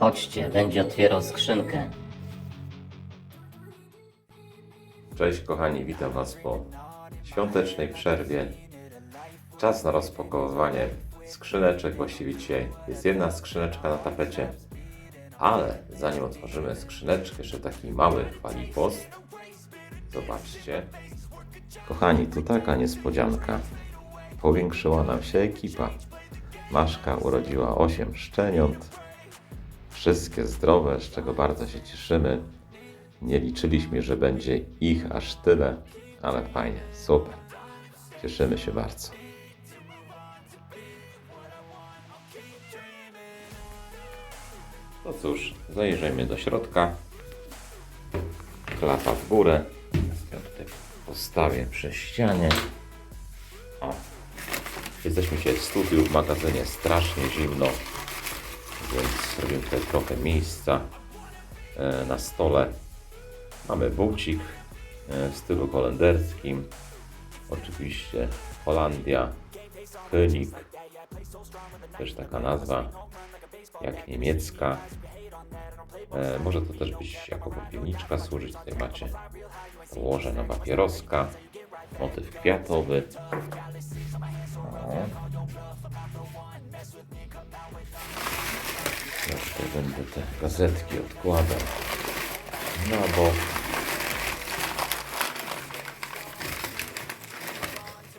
Chodźcie, będzie otwierał skrzynkę. Cześć kochani, witam Was po świątecznej przerwie. Czas na rozpakowywanie skrzyneczek. Właściwie dzisiaj jest jedna skrzyneczka na tapecie. Ale zanim otworzymy skrzyneczkę, jeszcze taki mały chwalipost. Zobaczcie. Kochani, tu taka niespodzianka. Powiększyła nam się ekipa. Maszka urodziła 8 szczeniąt. Wszystkie zdrowe, z czego bardzo się cieszymy. Nie liczyliśmy, że będzie ich aż tyle, ale fajnie, super. Cieszymy się bardzo. No cóż, zajrzyjmy do środka. Klapa w górę. Ja tutaj postawię przy ścianie. O. Jesteśmy dzisiaj w studiu, w magazynie strasznie zimno, więc zrobimy tutaj trochę miejsca e, na stole. Mamy bucik e, w stylu holenderskim. Oczywiście Holandia, König, też taka nazwa jak niemiecka. E, może to też być jako popielniczka służyć. Tutaj macie położona papieroska, motyw kwiatowy. O. Tutaj będę te gazetki odkładał na bok.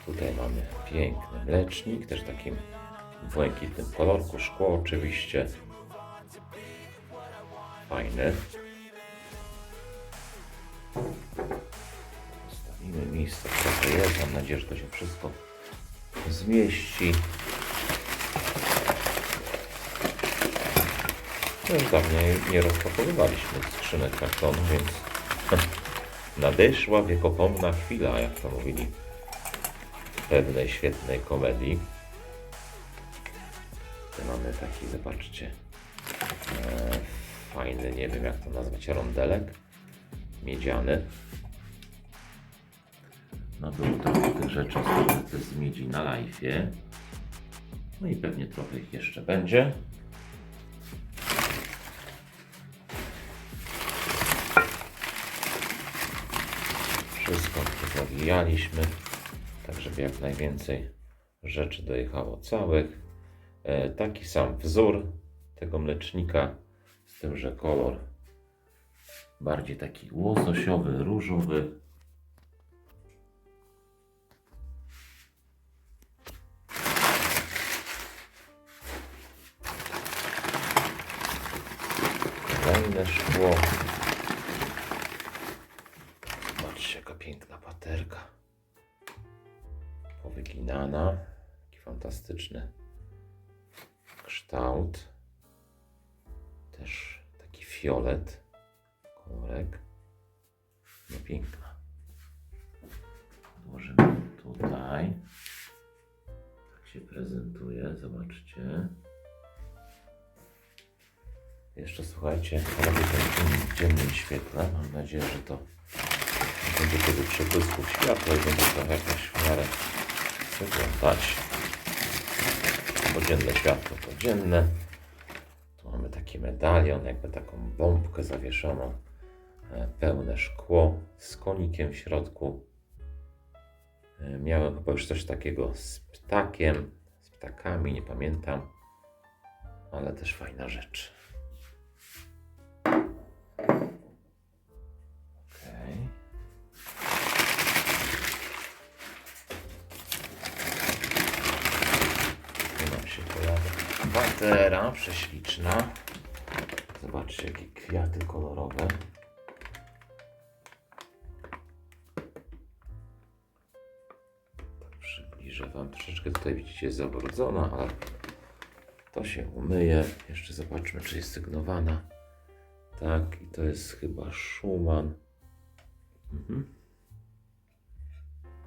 Tutaj mamy piękny mlecznik, też takim błękitnym kolorku, szkło oczywiście. Fajny. Zostawimy miejsce, trochę jest. Mam nadzieję, że to się wszystko zmieści. No nie rozpakowywaliśmy skrzynek kartonu, więc nadeszła wiekopomna chwila, jak to mówili pewnej świetnej komedii. Mamy taki, zobaczcie, e, fajny, nie wiem jak to nazwać, rondelek miedziany. No było trochę tych rzeczy z, miedzi na live'ie. No i pewnie trochę ich jeszcze będzie. Wszystko zawijaliśmy, tak żeby jak najwięcej rzeczy dojechało całych. E, taki sam wzór tego mlecznika, z tym, że kolor bardziej taki łososiowy, różowy. Kolejne szkło. Zobaczcie, jaka paterka. Powyginana. Taki fantastyczny kształt. Też taki fiolet. Kolorek. No piękna. Odłożymy tutaj. Tak się prezentuje. Zobaczcie. Jeszcze słuchajcie, robię film w dziennym świetle. Mam nadzieję, że to będzie kiedy przebłysków światła i będzie to jakoś w miarę wyglądać. Bo dzienne światło to dzienne. Tu mamy taki medalion, jakby taką bombkę zawieszoną. e, Pełne szkło z konikiem w środku. E, Miałem chyba już coś takiego z ptakiem, z ptakami, nie pamiętam. Ale też fajna rzecz. Batera prześliczna. Zobaczcie, jakie kwiaty kolorowe. Tak przybliżę Wam troszeczkę. Tutaj widzicie, jest zabrudzona, ale to się umyje. Jeszcze zobaczmy, czy jest sygnowana. Tak, i to jest chyba Schumann. Mhm.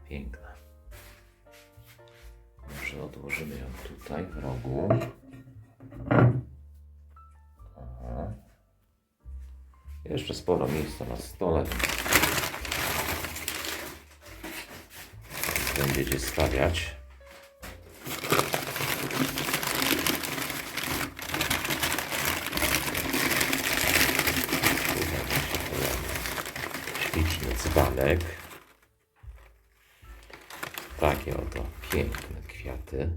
Piękna. Może odłożymy ją tutaj w rogu. Jeszcze sporo miejsca na stole. Będziecie stawiać. Śliczny dzbanek. Takie oto piękne kwiaty.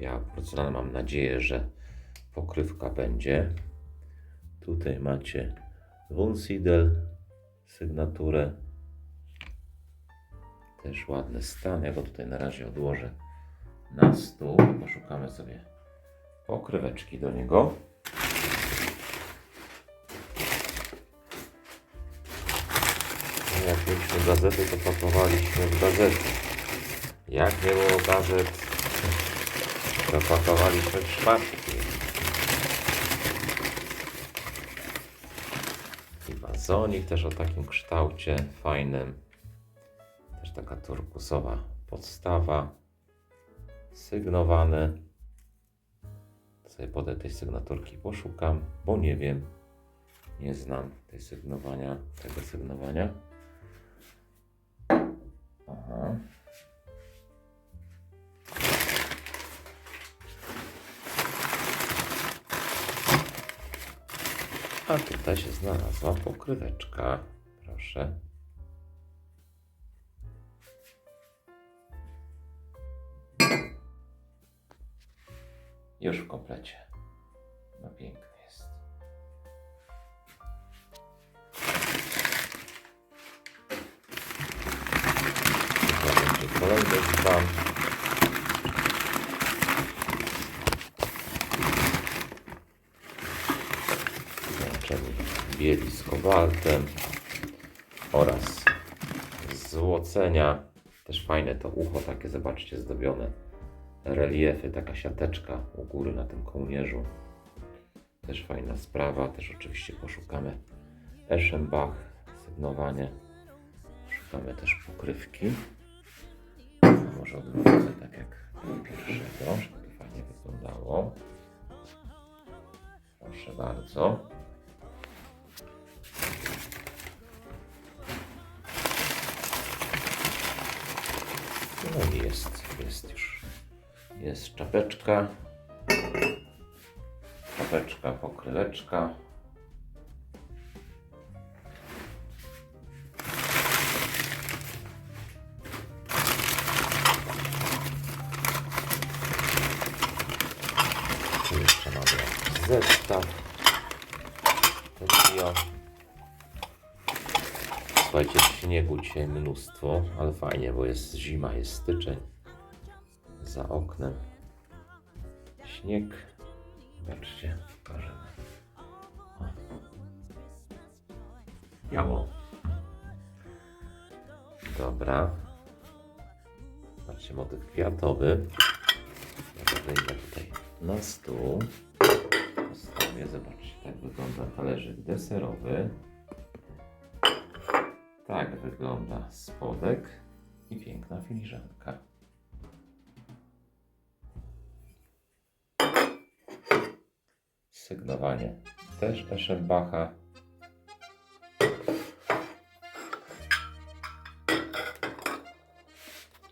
Ja, porcelana. Mam nadzieję, że pokrywka będzie. Tutaj macie Wunsiedel, sygnaturę. Też ładny stan. Ja go tutaj na razie odłożę na stół. Poszukamy sobie pokryweczki do niego. Jak mieliśmy gazety, to pakowaliśmy w gazety. Jak nie było gazet, to pakowaliśmy w szmatki. I wazonik też o takim kształcie fajnym. Też taka turkusowa podstawa. Sygnowany. Sobie potem tej sygnaturki poszukam, bo nie wiem. Nie znam tej sygnowania, tego sygnowania. Aha. A tutaj się znalazła pokryweczka. Proszę. Już w komplecie. No piękny jest. To będzie kolejny. Bieli z kobaltem oraz złocenia. Też fajne to ucho takie, zobaczcie, zdobione reliefy, taka siateczka u góry na tym kołnierzu. Też fajna sprawa, też oczywiście poszukamy Eschenbach, sygnowanie. Szukamy też pokrywki. Może odwrócę tak jak pierwszego, żeby fajnie wyglądało. Proszę bardzo. Jest, już. Jest czapeczka. Czapeczka, pokryweczka. Tu jeszcze mamy zestaw. Słuchajcie, śniegu dzisiaj mnóstwo, ale fajnie, bo jest zima, jest styczeń. Za oknem śnieg. Zobaczcie, pokażemy. O. Dobra. Zobaczcie, motyw kwiatowy. Wyjdę tutaj na stół. Postawię, zobaczcie, tak wygląda talerzyk deserowy. Tak wygląda spodek i piękna filiżanka. Sygnowanie też Eschenbacha.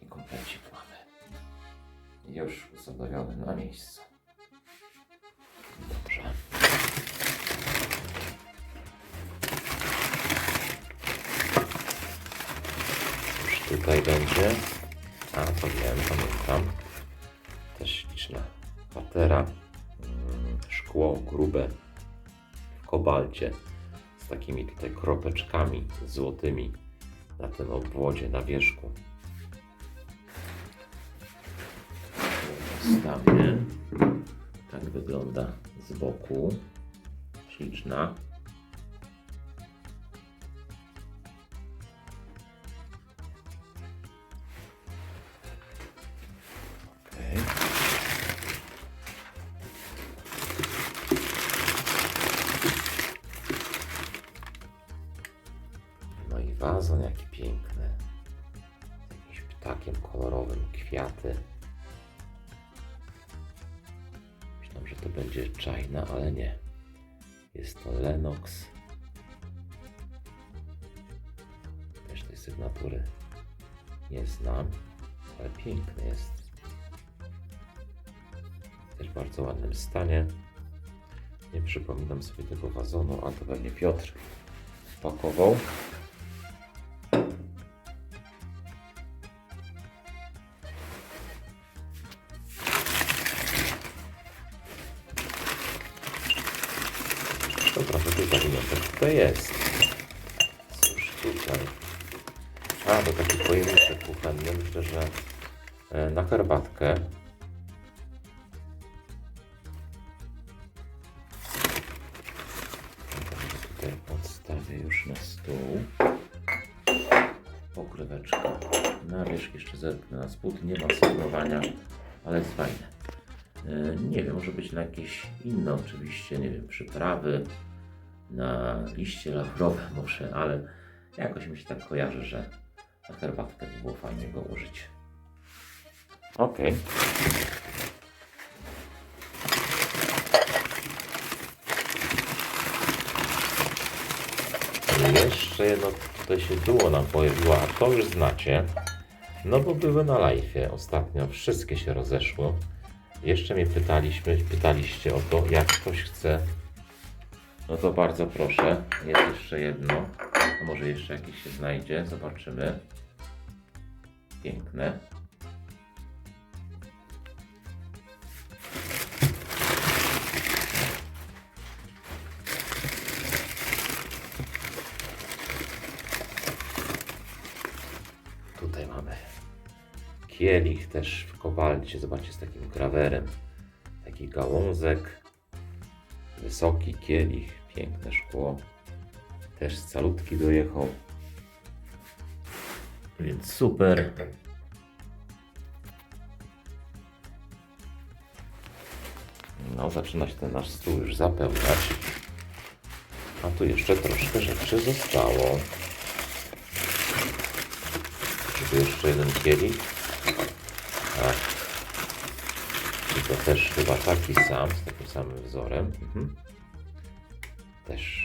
I komplecik mamy. Już usadowiony na miejscu. Dobrze. Już tutaj będzie. A, to wiem, pamiętam. Też śliczna patera. Szkło grube w kobalcie z takimi tutaj kropeczkami złotymi na tym obwodzie, na wierzchu. Stawię. Tak wygląda z boku. Śliczna. Kwiaty. Myślałem, że to będzie czajna, ale nie. Jest to Lenox. Też tej sygnatury nie znam, ale piękny jest. Też w bardzo ładnym stanie. Nie przypominam sobie tego wazonu, a to pewnie Piotr pakował. Kuchenny. Myślę, że e, na herbatkę. Tutaj podstawię już na stół. Pokryweczka. Na wierzch jeszcze zerknę na spód. Nie ma sygnowania, ale jest fajne. E, Nie wiem, może być na jakieś inne oczywiście, nie wiem, przyprawy, na liście laurowe może, ale jakoś mi się tak kojarzy, że na herbatkę by było fajnie go użyć. Okej. Jeszcze jedno tutaj się duo nam pojawiło, a to już znacie. No bo były na live ostatnio, wszystkie się rozeszło. Jeszcze mnie pytaliśmy, pytaliście o to, jak ktoś chce. No to bardzo proszę. Jest jeszcze jedno. Może jeszcze jakieś się znajdzie. Zobaczymy. Piękne. Tutaj mamy kielich też w kobalcie. Zobaczcie, z takim grawerem. Taki gałązek. Wysoki kielich, piękne szkło. Też calutki dojechał. Więc super. No, zaczyna się ten nasz stół już zapełniać. A tu jeszcze troszkę rzeczy zostało. Czy tu jeszcze jeden kielich? Tak. I to też chyba taki sam, z takim samym wzorem. Mhm. Też, też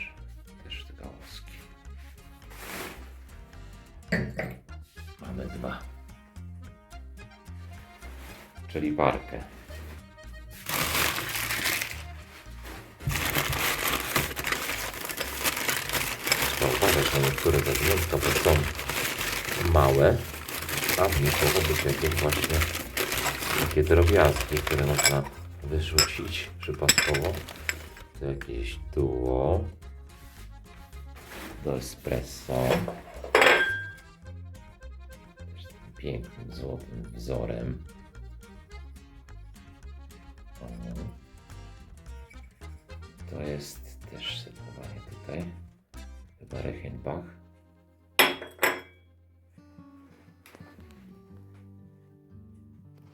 Barkę. Trzeba uważać na niektóre zawiniątka, bo są małe, a w nich mogą być jakieś właśnie takie drobiazgi, które można wyrzucić przypadkowo. To jakieś duo do espresso. Pięknym, złotym wzorem. To jest też serwowanie tutaj. Chyba Reichenbach.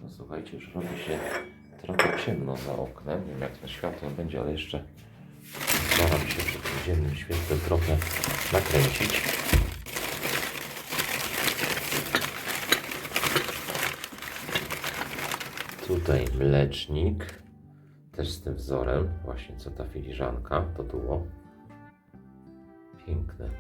No słuchajcie, już robi się trochę ciemno za oknem. Nie wiem jak to światło będzie, ale jeszcze staram się przy tym dziennym świetle trochę nakręcić. Tutaj mlecznik. Też z tym wzorem, właśnie co ta filiżanka, to było. Piękne.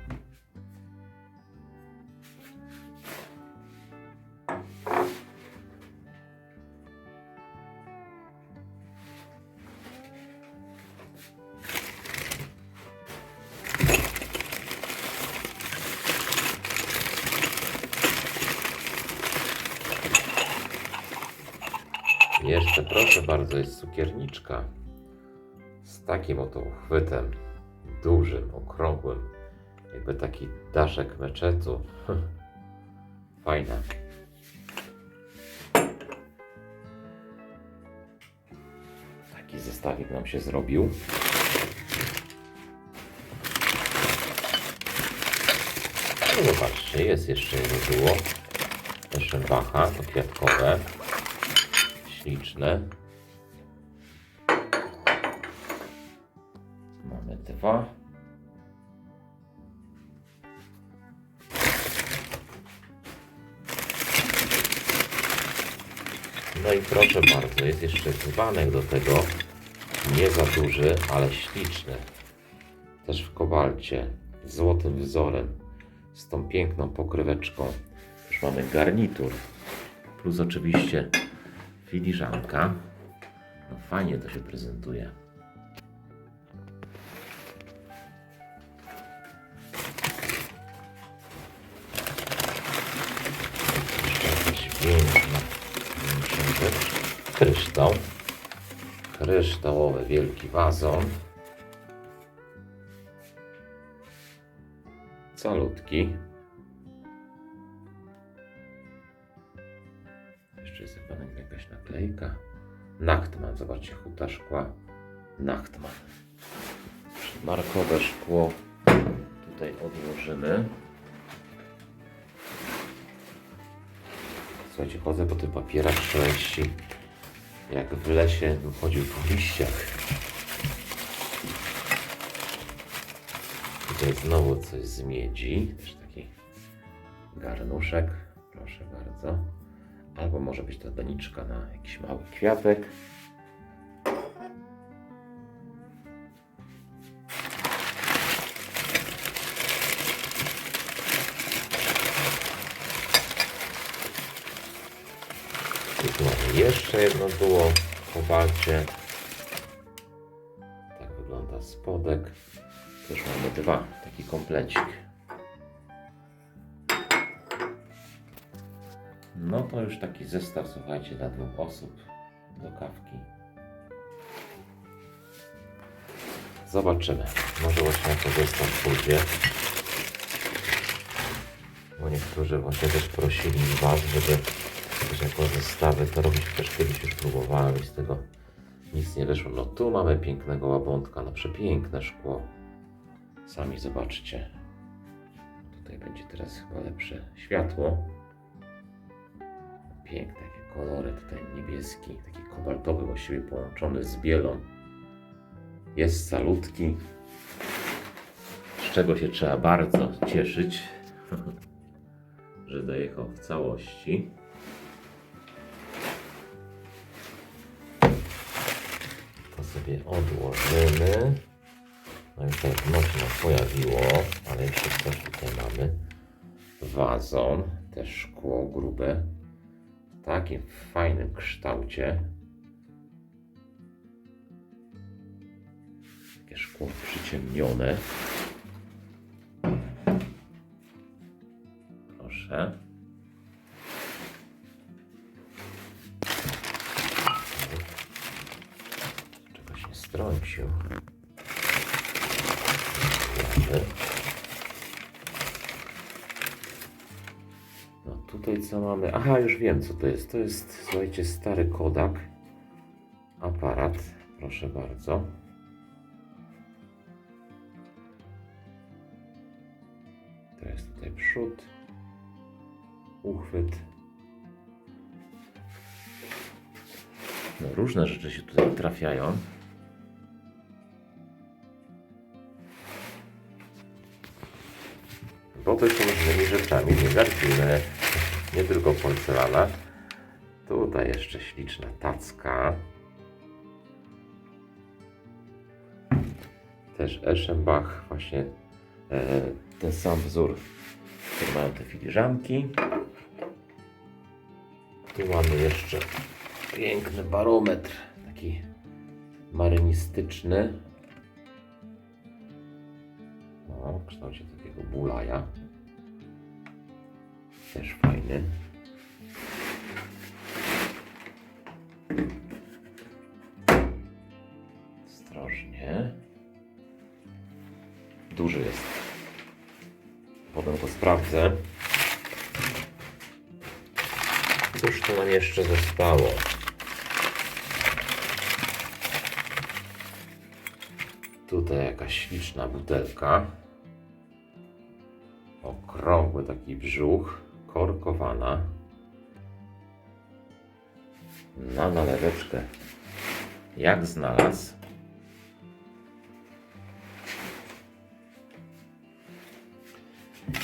Jeszcze proszę bardzo, jest cukierniczka z takim oto uchwytem, dużym, okrągłym, jakby taki daszek meczetu. Fajne. Taki zestawik nam się zrobił. No zobaczcie, jest jeszcze jedno było. Eschenbacha, to kwiatkowe śliczne. Mamy dwa. No i proszę bardzo, jest jeszcze dzbanek do tego. Nie za duży, ale śliczny. Też w kobalcie, z złotym wzorem, z tą piękną pokryweczką. Już mamy garnitur. Plus oczywiście filiżanka. No fajnie to się prezentuje. Piękna kryształ, kryształowy wielki wazon, calutki. Naklejka. Nachtman, zobaczcie, huta szkła. Nachtman. Markowe szkło tutaj odłożymy. Słuchajcie, chodzę po tych papierach szeleści. Jak w lesie bym chodził po liściach. Tutaj znowu coś z miedzi. Też taki garnuszek. Proszę bardzo. Albo może być to doniczka na jakiś mały kwiatek. I jeszcze jedno duo w kobalcie. Tak wygląda spodek. Też mamy dwa, taki komplecik. No to już taki zestaw, słuchajcie, dla dwóch osób do kawki. Zobaczymy. Może właśnie jako zestaw pójdzie. Bo niektórzy właśnie też prosili Was, żeby też jako zestawy to robić. Też kiedyś już próbowałem i z tego nic nie wyszło. No tu mamy pięknego łabątka, no przepiękne szkło. Sami zobaczcie. Tutaj będzie teraz chyba lepsze światło. Piękne jakie kolory, tutaj niebieski, taki kobaltowy właściwie połączony z bielą. Jest salutki, z czego się trzeba bardzo cieszyć, że dojechał w całości. To sobie odłożymy. No i się nam pojawiło, ale jeszcze coś tutaj mamy. Wazon, też szkło grube, takim fajnym kształcie. Takie szkło przyciemnione. Proszę. Czegoś nie strącił. Tutaj co mamy? Aha, już wiem co to jest. To jest, słuchajcie, stary Kodak. Aparat. Proszę bardzo. To jest tutaj przód. Uchwyt. No, różne rzeczy się tutaj trafiają. Bo to są różnymi rzeczami nie gardzimy. Nie tylko porcelana. Tutaj jeszcze śliczna tacka. Też Eschenbach, właśnie e, ten sam wzór, który mają te filiżanki. Tu mamy jeszcze piękny barometr, taki marynistyczny. O, w kształcie takiego bulaja. Też fajny. Ostrożnie. Duży jest. Potem go sprawdzę. Cóż to nam jeszcze zostało? Tutaj jakaś śliczna butelka. Okrągły taki brzuch, korkowana. Na naleweczkę. Jak znalazł.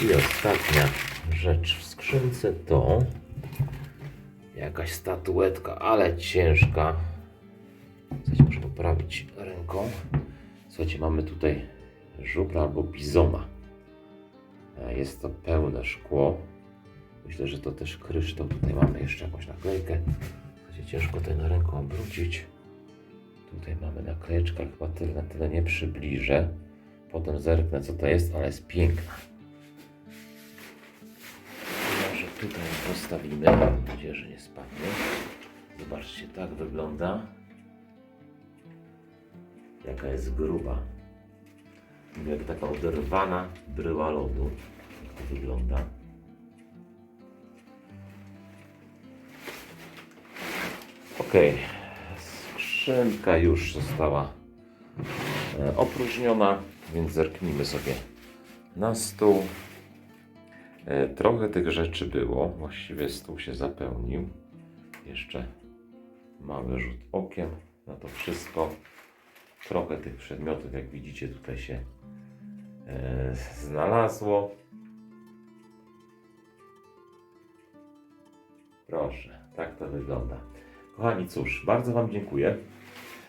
I ostatnia rzecz w skrzynce to jakaś statuetka, ale ciężka. Coś muszę poprawić ręką. Słuchajcie, mamy tutaj żubra albo bizona. E, Jest to pełne szkło. Myślę, że to też kryształ. Tutaj mamy jeszcze jakąś naklejkę. Słuchajcie, ciężko na ręką obrócić. Tutaj mamy naklejeczkę, chyba tyle na tyle nie przybliżę. Potem zerknę co to jest, ale jest piękna. Może tutaj postawimy. Mam nadzieję, że nie spadnie. Zobaczcie, tak wygląda. Jaka jest gruba. Jak taka oderwana bryła lodu. to wygląda. Ok, skrzynka już została e, opróżniona, więc zerknijmy sobie na stół. E, Trochę tych rzeczy było, właściwie stół się zapełnił. Jeszcze mały rzut okiem na to wszystko. Trochę tych przedmiotów, jak widzicie, tutaj się e, znalazło. Proszę, tak to wygląda. Kochani, cóż, bardzo Wam dziękuję.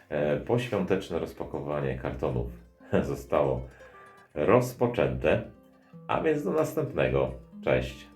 E, Poświąteczne rozpakowanie kartonów zostało rozpoczęte. A więc do następnego. Cześć.